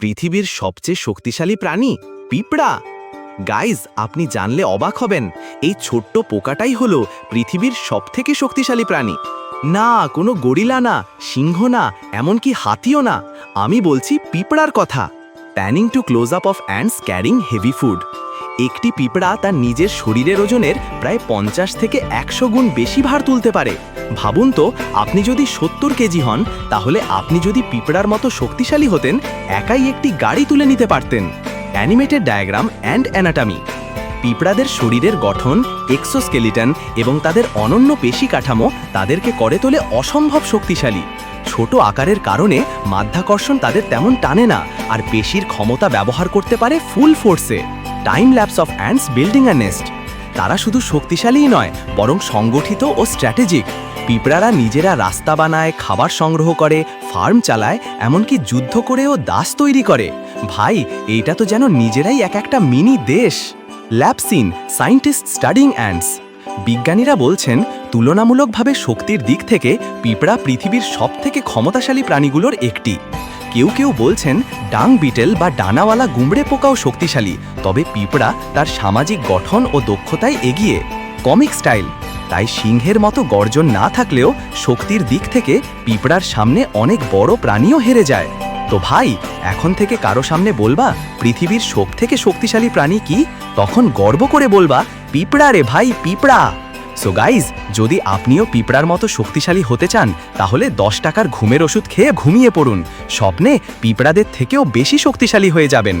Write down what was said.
পৃথিবীর সবচেয়ে শক্তিশালী প্রাণী, পিঁপড়া। গাইজ আপনি জানলে অবাক হবেন, এই ছোট্ট পোকাটাই হলো পৃথিবীর সবথেকে শক্তিশালী প্রাণী। না, কোনো গরিলা না, সিংহ না, এমনকি হাতিও না। আমি বলছি পিঁপড়ার কথা। Panning to close up of ants carrying heavy food একটি পিঁপড়া তার নিজের শরীরের ওজনের প্রায় পঞ্চাশ থেকে একশো গুণ বেশি ভার তুলতে পারে। ভাবুন তো, আপনি যদি সত্তর কেজি হন, তাহলে আপনি যদি পিঁপড়ার মতো শক্তিশালী হতেন, একাই একটি গাড়ি তুলে নিতে পারতেন। Animated diagram and anatomy. পিঁপড়াদের শরীরের গঠন এক্সোস্কেলিটন এবং তাদের অনন্য পেশি কাঠামো তাদেরকে করে তোলে অসম্ভব শক্তিশালী। ছোট আকারের কারণে মাধ্যাকর্ষণ তাদের তেমন টানে না আর পেশির ক্ষমতা ব্যবহার করতে পারে full ফোর্সে time lapse of ants building a nest তারা শুধু শক্তিশালীই নয়, বরং সংগঠিত ও স্ট্র্যাটেজিক পিঁপড়ারা নিজেরা রাস্তা বানায়, খাবার সংগ্রহ করে ফার্ম চালায়, এমনকি যুদ্ধ করেও দাস তৈরি করে। ভাই, এইটা তো যেন নিজেরাই এক একটা মিনি দেশ। ল্যাপসিন সায়েন্টিস্ট স্টাডিং অ্যান্ডস বিজ্ঞানীরা বলছেন, তুলনামূলকভাবে শক্তির দিক থেকে পিঁপড়া পৃথিবীর সবথেকে ক্ষমতাশালী প্রাণীগুলোর একটি। কেউ কেউ বলছেন, ডাং বিটেল বা ডানাওয়ালা গুমড়ে পোকাও শক্তিশালী, তবে পিঁপড়া তার সামাজিক গঠন ও দক্ষতায় এগিয়ে কমিক স্টাইল তাই সিংহের মতো গর্জন না থাকলেও শক্তির দিক থেকে পিঁপড়ার সামনে অনেক বড় প্রাণীও হেরে যায়। তো ভাই, এখন থেকে কারও সামনে বলবা, পৃথিবীর সব থেকে শক্তিশালী প্রাণী কি? তখন গর্ব করে বলবা, পিঁপড়া রে ভাই, পিঁপড়া। সো গাইজ যদি আপনিও পিঁপড়ার মতো শক্তিশালী হতে চান, তাহলে দশ টাকার ঘুমের ওষুধ খেয়ে ঘুমিয়ে পড়ুন। স্বপ্নে পিঁপড়াদের থেকেও বেশি শক্তিশালী হয়ে যাবেন।